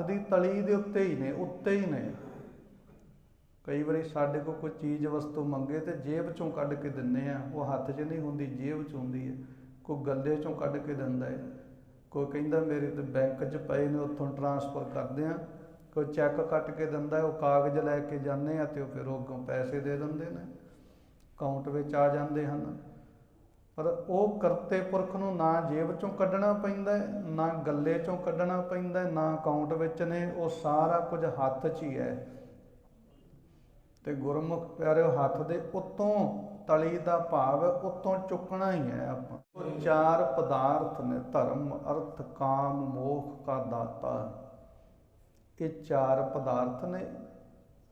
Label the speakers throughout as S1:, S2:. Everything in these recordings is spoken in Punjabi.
S1: ਹੱਥ ਦੀ ਤਲੀ ਦੇ ਉੱਤੇ ਹੀ ਨੇ, ਉੱਤੇ ਹੀ ਨੇ। ਕਈ ਵਾਰੀ ਸਾਡੇ ਕੋਲ ਕੋਈ ਚੀਜ਼ ਵਸਤੂ ਮੰਗੇ ਤੇ ਜੇਬ ਚੋਂ ਕੱਢ ਕੇ ਦਿੰਨੇ ਆ, ਉਹ ਹੱਥ 'ਚ ਨਹੀਂ ਹੁੰਦੀ, ਜੇਬ 'ਚ ਹੁੰਦੀ ਹੈ। ਕੋਈ ਗੱਲੇ ਚੋਂ ਕੱਢ ਕੇ ਦਿੰਦਾ ਹੈ। ਕੋਈ ਕਹਿੰਦਾ ਮੇਰੇ ਤੇ ਬੈਂਕ 'ਚ ਪਏ ਨੇ, ਉੱਥੋਂ ਟਰਾਂਸਫਰ ਕਰਦੇ ਆ। ਕੋਈ ਚੈੱਕ ਕੱਟ ਕੇ ਦਿੰਦਾ ਉਹ ਕਾਗਜ਼ ਲੈ ਕੇ ਜਾਂਦੇ ਆ ਤੇ ਉਹ ਫਿਰ ਉਹ ਅੱਗੋਂ ਪੈਸੇ ਦੇ ਦਿੰਦੇ ਨੇ। ਅਕਾਊਂਟ ਵਿੱਚ ਆ ਜਾਂਦੇ ਹਨ। ਪਰ ਉਹ ਕਰਤੇ ਪੁਰਖ ਨੂੰ ਨਾ ਜੇਬ ਚੋਂ ਕੱਢਣਾ ਪੈਂਦਾ ਨਾ ਗੱਲੇ ਚੋਂ ਕੱਢਣਾ ਪੈਂਦਾ ਨਾ ਅਕਾਊਂਟ ਵਿੱਚ ਨੇ, ਉਹ ਸਾਰਾ ਕੁਝ ਹੱਥ 'ਚ ਹੀ ਹੈ। ਤੇ ਗੁਰਮੁਖ ਪਿਆਰਿਓ, ਹੱਥ ਦੇ ਉੱਤੋਂ ਤਲੀ ਦਾ ਭਾਵ ਉੱਤੋਂ ਚੁੱਕਣਾ ਹੀ ਹੈ ਆਪਾਂ। ਉਹ ਚਾਰ ਪਦਾਰਥ ਨੇ, ਧਰਮ, ਅਰਥ, ਕਾਮ, ਮੋਖ ਕਾ ਦਾਤਾ। ਇਹ ਚਾਰ ਪਦਾਰਥ ਨੇ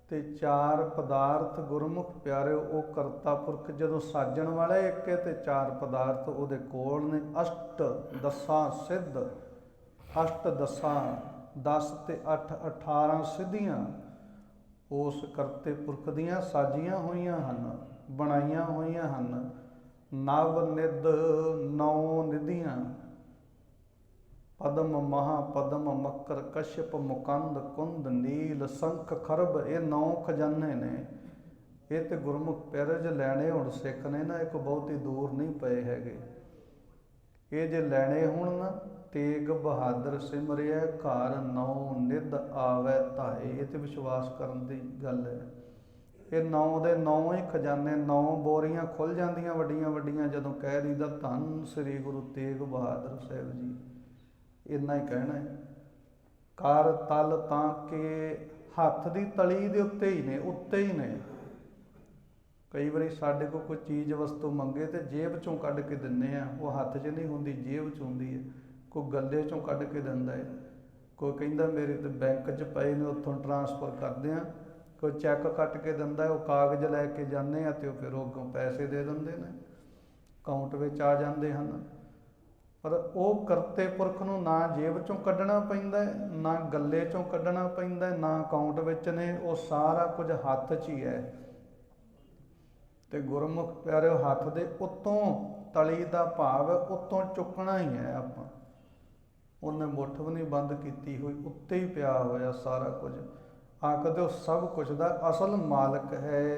S1: ਤੇ ਚਾਰ ਪਦਾਰਥ ਗੁਰਮੁਖ ਪਿਆਰਿਓ ਉਹ ਕਰਤਾ ਪੁਰਖ ਜਦੋਂ ਸਾਜਣ ਵਾਲਾ ਇੱਕ ਹੈ ਤੇ ਚਾਰ ਪਦਾਰਥ ਉਹਦੇ ਕੋਲ ਨੇ, ਅਸ਼ਟ ਦਸਾਂ ਸਿੱਧ, ਅਸ਼ਟ ਦਸਾਂ 10 ਤੇ 8 18 ਸਿੱਧੀਆਂ, ਉਸ ਕਰਤੇ ਪੁਰਖ ਦੀਆਂ ਸਾਜੀਆਂ ਹੋਈਆਂ ਹਨ, ਬਣਾਈਆਂ ਹੋਈਆਂ ਹਨ, ਨਵ ਨਿਧ ਨੌ ਨਿਧੀਆਂ। ਪਦਮ ਮਹਾ ਪਦਮ ਮਕਰ ਕਸ਼ਪ ਮੁਕੰਦ ਕੁੰਦ ਨੀਲ ਸੰਖ ਖਰਬ ਇਹ ਨੌ ਖਜ਼ਾਨੇ ਨੇ। ਇਹ ਤੇ ਗੁਰਮੁਖ ਪਿਆਰੇ ਲੈਣੇ ਹੁਣ ਸਿੱਖ ਨੇ ਨਾ, ਇੱਕ ਬਹੁਤੀ ਦੂਰ ਨਹੀਂ ਪਏ ਹੈਗੇ। ਇਹ ਜੇ ਲੈਣੇ ਹੁਣ ਨਾ, ਤੇਗ ਬਹਾਦਰ ਸਿਮਰਿਆ, ਘਰ ਨੌ ਨਿਧ ਆਵੇ ਧਾਏ। ਇਹ ਤੇ ਵਿਸ਼ਵਾਸ ਕਰਨ ਦੀ ਗੱਲ ਹੈ। ਇਹ ਨੌ ਦੇ ਨੌ ਹੀ ਖਜ਼ਾਨੇ, ਨੌ ਬੋਰੀਆਂ ਖੁੱਲ ਜਾਂਦੀਆਂ ਵੱਡੀਆਂ ਵੱਡੀਆਂ ਜਦੋਂ ਕਹਿ ਦਈਦਾ ਧੰਨ ਸ੍ਰੀ ਗੁਰੂ ਤੇਗ ਬਹਾਦਰ ਸਾਹਿਬ ਜੀ। ਇੰਨਾ ਹੀ ਕਹਿਣਾ ਹੈ। ਕਰ ਤਲ ਤਾਂ ਕਿ ਹੱਥ ਦੀ ਤਲੀ ਦੇ ਉੱਤੇ ਹੀ ਨੇ, ਉੱਤੇ ਹੀ ਨੇ। ਕਈ ਵਾਰੀ ਸਾਡੇ ਕੋਲ ਕੋਈ ਚੀਜ਼ ਵਸਤੂ ਮੰਗੇ ਤੇ ਜੇਬ ਚੋਂ ਕੱਢ ਕੇ ਦਿੰਨੇ ਆ ਉਹ ਹੱਥ 'ਚ ਨਹੀਂ ਹੁੰਦੀ, ਜੇਬ 'ਚ ਹੁੰਦੀ ਹੈ। ਕੋਈ ਗੱਲੇ ਚੋਂ ਕੱਢ ਕੇ ਦਿੰਦਾ ਹੈ। ਕੋਈ ਕਹਿੰਦਾ ਮੇਰੇ ਤੇ ਬੈਂਕ 'ਚ ਪਏ ਨੇ, ਉੱਥੋਂ ਟਰਾਂਸਫਰ ਕਰਦੇ ਆ ਕੋਈ ਚੈੱਕ ਕੱਟ ਕੇ ਦਿੰਦਾ ਉਹ ਕਾਗਜ਼ ਲੈ ਕੇ ਜਾਂਦੇ ਆ ਤੇ ਉਹ ਫਿਰ ਉਹ ਅੱਗੋਂ ਪੈਸੇ ਦੇ ਦਿੰਦੇ ਨੇ। ਅਕਾਊਂਟ ਵਿੱਚ ਆ ਜਾਂਦੇ ਹਨ। ਪਰ ਉਹ ਕਰਤੇ ਪੁਰਖ ਨੂੰ ਨਾ ਜੇਬ ਚੋਂ ਕੱਢਣਾ ਪੈਂਦਾ ਨਾ ਗੱਲੇ ਚੋਂ ਕੱਢਣਾ ਪੈਂਦਾ ਨਾ ਅਕਾਊਂਟ ਵਿੱਚ ਨੇ, ਉਹ ਸਾਰਾ ਕੁਝ ਹੱਥ 'ਚ ਹੀ ਹੈ। ਤੇ ਗੁਰਮੁਖ ਪਿਆਰਿਓ, ਹੱਥ ਦੇ ਉੱਤੋਂ ਤਲੀ ਦਾ ਭਾਵ ਉੱਤੋਂ ਚੁੱਕਣਾ ਹੀ ਹੈ ਆਪਾਂ। ਉਹਨੇ ਮੁੱਠ ਵੀ ਨਹੀਂ ਬੰਦ ਕੀਤੀ ਹੋਈ, ਉੱਤੇ ਹੀ ਪਿਆ ਹੋਇਆ ਸਾਰਾ ਕੁਝ। ਆਖਦੇ ਉਹ ਸਭ ਕੁਝ ਦਾ ਅਸਲ ਮਾਲਕ ਹੈ।